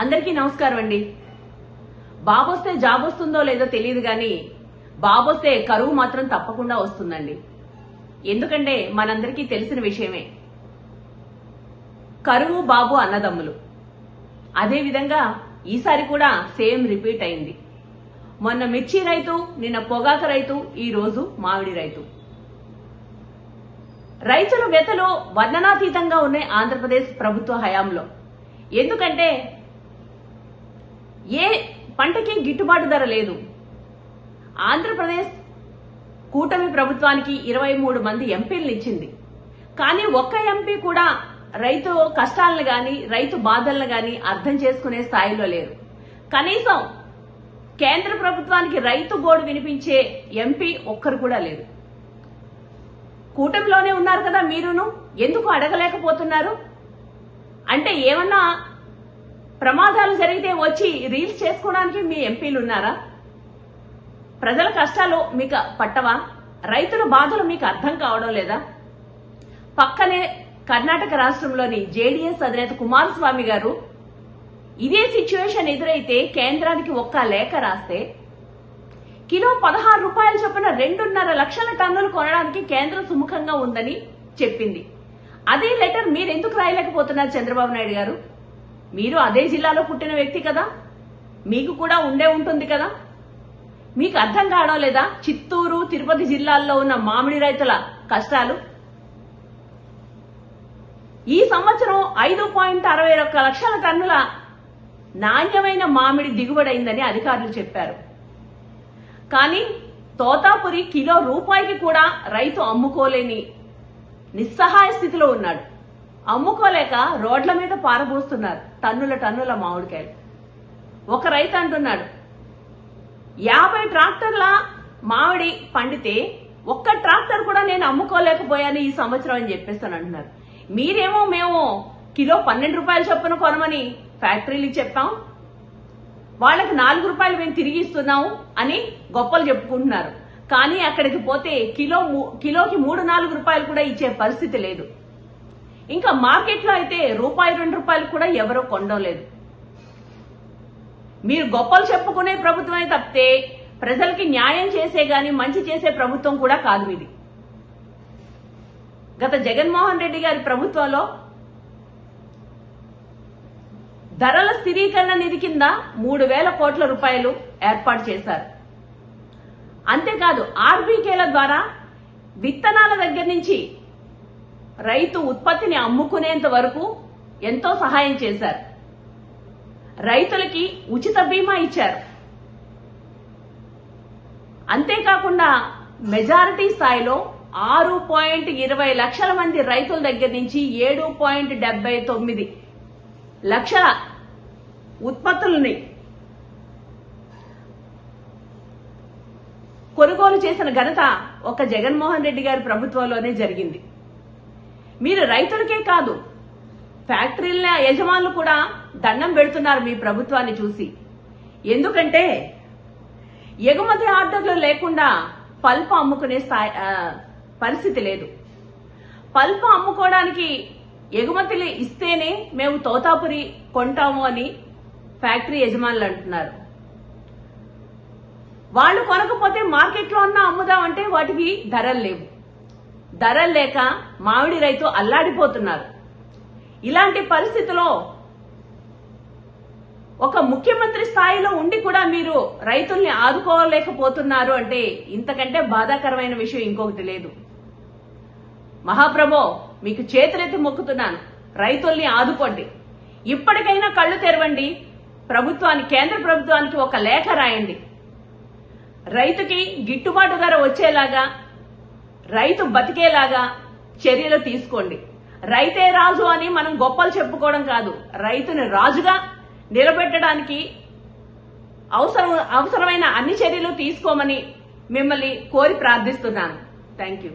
అందరికీ నమస్కారం అండి. బాబొస్తే జాబ్ వస్తుందో లేదో తెలియదు కానీ బాబొస్తే కరువు మాత్రం తప్పకుండా వస్తుందండి. ఎందుకంటే మనందరికీ తెలిసిన విషయమే. కరువు బాబు అన్నదమ్ములు. అదే విధంగా ఈసారి కూడా సేమ్ రిపీట్ అయింది. మొన్న మిర్చి రైతు నిన్న పొగాక రైతు ఈ రోజు మామిడి రైతు. రైతుల వ్యతలు వర్ణనాతీతంగా ఉన్నాయి ఆంధ్రప్రదేశ్ ప్రభుత్వ హయాంలో. ఎందుకంటే ఏ పంటకి గిట్టుబాటు ధర లేదు. ఆంధ్రప్రదేశ్ కూటమి ప్రభుత్వానికి ఇరవై మూడు మంది ఎంపీలను ఇచ్చింది. కానీ ఒక్క ఎంపీ కూడా రైతు కష్టాలను గాని రైతు బాధలను గాని అర్థం చేసుకునే స్థాయిలో లేరు. కనీసం కేంద్ర ప్రభుత్వానికి రైతు గోడు వినిపించే ఎంపీ ఒక్కరు కూడా లేరు. కూటమిలోనే ఉన్నారు కదా మీరును? ఎందుకు అడగలేకపోతున్నారు? అంటే ఏమన్నా ప్రమాదాలు జరిగితే వచ్చి రీల్స్ చేసుకోవడానికి మీ ఎంపీలు ఉన్నారా? ప్రజల కష్టాలు మీకు పట్టవా? రైతుల బాధలు మీకు అర్థం కావడం లేదా? పక్కనే కర్ణాటక రాష్ట్రంలోని జేడీఎస్ అధినేత కుమారస్వామి గారు ఇదే సిచ్యువేషన్ ఎదురైతే కేంద్రానికి ఒక్క లేఖ రాస్తే కిలో పదహారు రూపాయల చొప్పున రెండున్నర లక్షల టన్నులు కొనడానికి కేంద్రం సుముఖంగా ఉందని చెప్పింది. అదే లెటర్ మీరెందుకు రాయలేకపోతున్నారు చంద్రబాబు నాయుడు గారు? మీరు అదే జిల్లాలో పుట్టిన వ్యక్తి కదా? మీకు కూడా ఉండే ఉంటుంది కదా? మీకు అర్థం కావడం లేదా? చిత్తూరు తిరుపతి జిల్లాల్లో ఉన్న మామిడి రైతుల కష్టాలు? ఈ సంవత్సరం ఐదు పాయింట్ అరవై ఒక్క లక్షల టన్నుల నాణ్యమైన మామిడి దిగుబడైందని అధికారులు చెప్పారు. కానీ తోతాపురి కిలో రూపాయికి కూడా రైతు అమ్ముకోలేని నిస్సహాయ స్థితిలో ఉన్నాడు. అమ్ముకోలేక రోడ్ల మీద పారబోస్తున్నారు టన్నుల టన్నుల మామిడికాయలు. ఒక రైతు అంటున్నాడు యాభై ట్రాక్టర్ల మామిడి పండితే ఒక్క ట్రాక్టర్ కూడా నేను అమ్ముకోలేకపోయాను ఈ సంవత్సరం అని చెప్పేస్తాను అంటున్నారు. మీరేమో మేము కిలో పన్నెండు రూపాయలు చొప్పున కొనమని ఫ్యాక్టరీలకు చెప్పాం. వాళ్ళకి నాలుగు రూపాయలు మేము తిరిగి ఇస్తున్నాము అని గొప్పలు చెప్పుకుంటున్నారు. కానీ అక్కడికి పోతే కిలో మూ- కిలోకి మూడు నాలుగు రూపాయలు కూడా ఇచ్చే పరిస్థితి లేదు. ఇంకా మార్కెట్లో అయితే రూపాయి రెండు రూపాయలు కూడా ఎవరో కొండలేదు మీరు గొప్పలు చెప్పుకునే ప్రభుత్వమే తప్పితే ప్రజలకి న్యాయం చేసే గాని మంచి చేసే ప్రభుత్వం కూడా కాదు ఇది. గత జగన్మోహన్ రెడ్డి గారి ప్రభుత్వంలో ధరల స్థిరీకరణ నిధి కింద మూడు వేల కోట్ల రూపాయలు ఏర్పాటు చేశారు. అంతేకాదు ఆర్బీకేల ద్వారా విత్తనాల దగ్గర నుంచి రైతు ఉత్పత్తిని అమ్ముకునేంత వరకు ఎంతో సహాయం చేశారు. రైతులకి ఉచిత బీమా ఇచ్చారు. అంతేకాకుండా మెజారిటీ స్థాయిలో ఆరు పాయింట్ ఇరవై లక్షల మంది రైతుల దగ్గర నుంచి ఏడు పాయింట్ డెబ్బై తొమ్మిది లక్షల ఉత్పత్తుల్ని కొనుగోలు చేసిన ఘనత ఒక జగన్మోహన్ రెడ్డి గారి ప్రభుత్వంలోనే జరిగింది. మీరు రైతులకే కాదు ఫ్యాక్టరీల యజమానులు కూడా దండం పెడుతున్నారు మీ ప్రభుత్వాన్ని చూసి. ఎందుకంటే ఎగుమతి ఆర్డర్లు లేకుండా పల్ప అమ్ముకునే స్థాయి పరిస్థితి లేదు. పల్ప అమ్ముకోవడానికి ఎగుమతులు ఇస్తేనే మేము తోతాపురి కొంటాము అని ఫ్యాక్టరీ యజమానులు అంటున్నారు. వాళ్ళు కొనకపోతే మార్కెట్లో అన్నా అమ్ముదామంటే వాటికి ధరలు లేవు. ధరలు లేక మామిడి రైతు అల్లాడిపోతున్నారు. ఇలాంటి పరిస్థితిలో ఒక ముఖ్యమంత్రి స్థాయిలో ఉండి కూడా మీరు రైతుల్ని ఆదుకోలేకపోతున్నారు అంటే ఇంతకంటే బాధాకరమైన విషయం ఇంకొకటి లేదు. మహాప్రభో మీకు చేతులెత్తి మొక్కుతున్నాను. రైతుల్ని ఆదుకోండి. ఇప్పటికైనా కళ్ళు తెరవండి. ప్రభుత్వానికి కేంద్ర ప్రభుత్వానికి ఒక లేఖ రాయండి. రైతుకి గిట్టుబాటు ధర వచ్చేలాగా రైతు బతికేలాగా చర్యలు తీసుకోండి. రైతే రాజు అని మనం గొప్పలు చెప్పుకోవడం కాదు. రైతుని రాజుగా నిలబెట్టడానికి అవసరం అవసరమైన అన్ని చర్యలు తీసుకోమని మిమ్మల్ని కోరి ప్రార్థిస్తున్నాను. Thank you